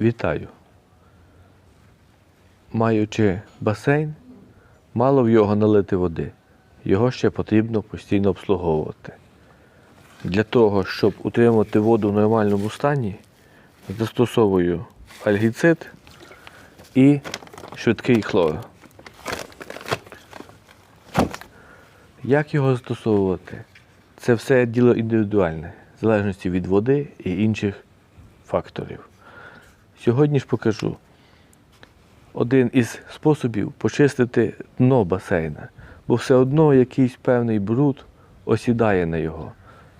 Вітаю. Маючи басейн, мало в його налити води. Його ще потрібно постійно обслуговувати. Для того, щоб утримати воду в нормальному стані, застосовую альгіцид і швидкий хлор. Як його застосовувати? Це все діло індивідуальне, в залежності від води і інших факторів. Сьогодні ж покажу один із способів почистити дно басейна, бо все одно якийсь певний бруд осідає на його.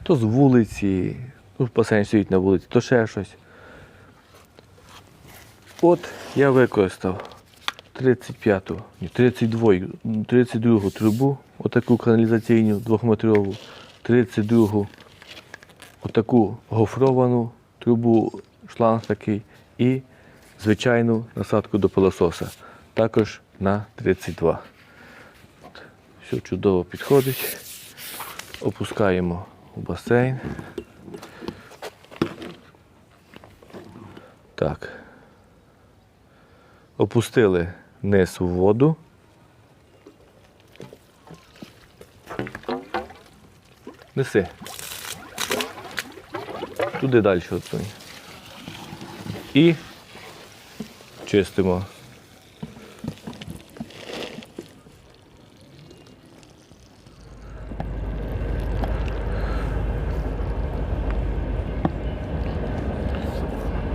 То з вулиці, ну, басейн стоїть на вулиці, то ще щось. От я використав 35-ту, ні, 32, 32 трубу, отаку каналізаційну двохметрову, 32 отаку гофровану трубу, шланг такий і звичайну насадку до пилососа. Також на 32. От, Все чудово підходить. Опускаємо у басейн. Так. Опустили низ у воду. Неси. Туди далі отсунь. І чистимо.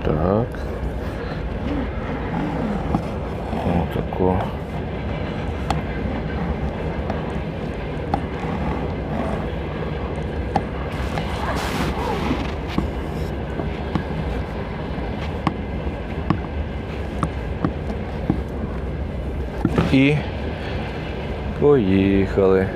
Так. Отако. І поїхали.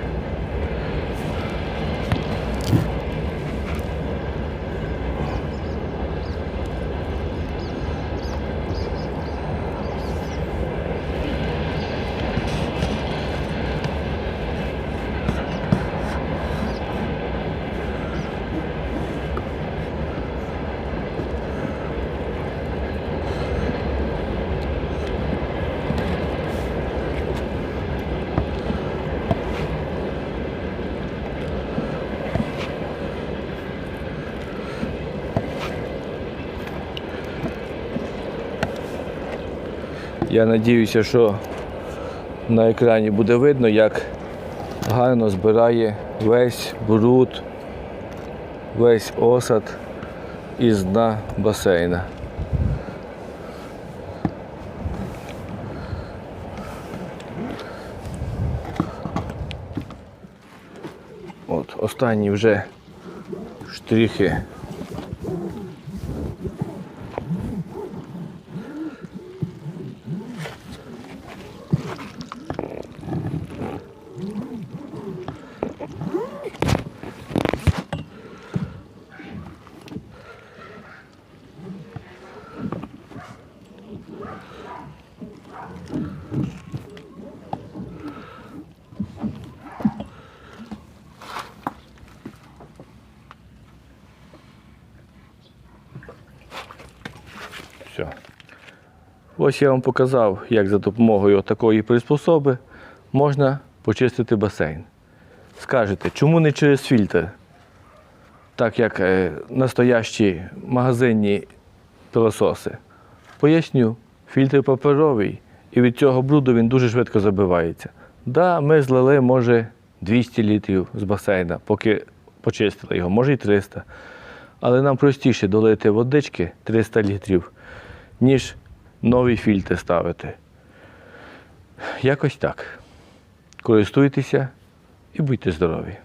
Я надіюся, що на екрані буде видно, як гарно збирає весь бруд, весь осад із дна басейна. От, останні вже штрихи Ось я вам показав, як за допомогою такої приспособи можна почистити басейн. Скажете, чому не через фільтр? Так як е, настоящі магазинні пилососи. Поясню, фільтр паперовий, і від цього бруду він дуже швидко забивається. Да, ми злили, може, 200 літрів з басейна, поки почистили його, може і 300. Але нам простіше долити водички 300 літрів, ніж новий фільтри ставити. Якось так. Користуйтеся і будьте здорові.